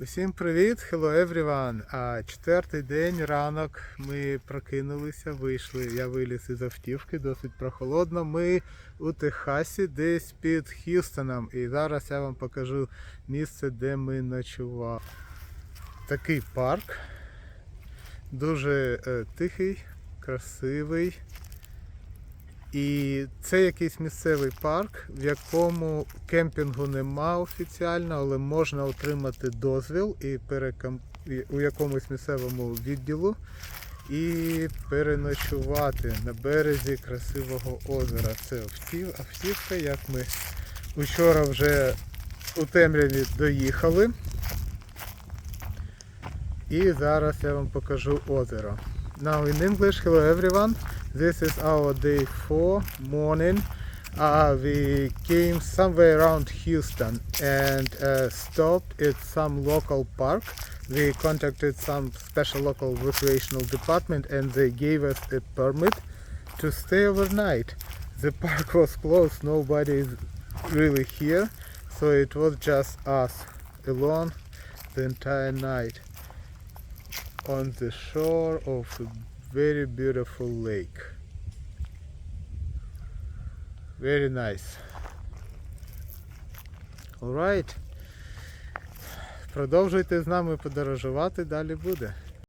Усім привіт, hello everyone. А четвертий день ранок ми прокинулися, вийшли. Я виліз із автівки, досить прохолодно. Ми у Техасі, десь під Х'юстоном. І зараз я вам покажу місце, де ми ночували. Такий парк. Дуже е, тихий, красивий. І це якийсь місцевий парк, в якому кемпінгу нема офіціально, але можна отримати дозвіл і перекам... у якомусь місцевому відділу і переночувати на березі красивого озера. Це автів... автівка, як ми вчора вже у темряві доїхали. І зараз я вам покажу озеро. Now in English, hello everyone. This is our day four morning. Uh, we came somewhere around Houston and uh, stopped at some local park. We contacted some special local recreational department and they gave us a permit to stay overnight. The park was closed, nobody is really here, so it was just us alone the entire night on the shore of a very beautiful lake. Very nice. Alright. Продовжуйте з нами подорожувати, далі буде.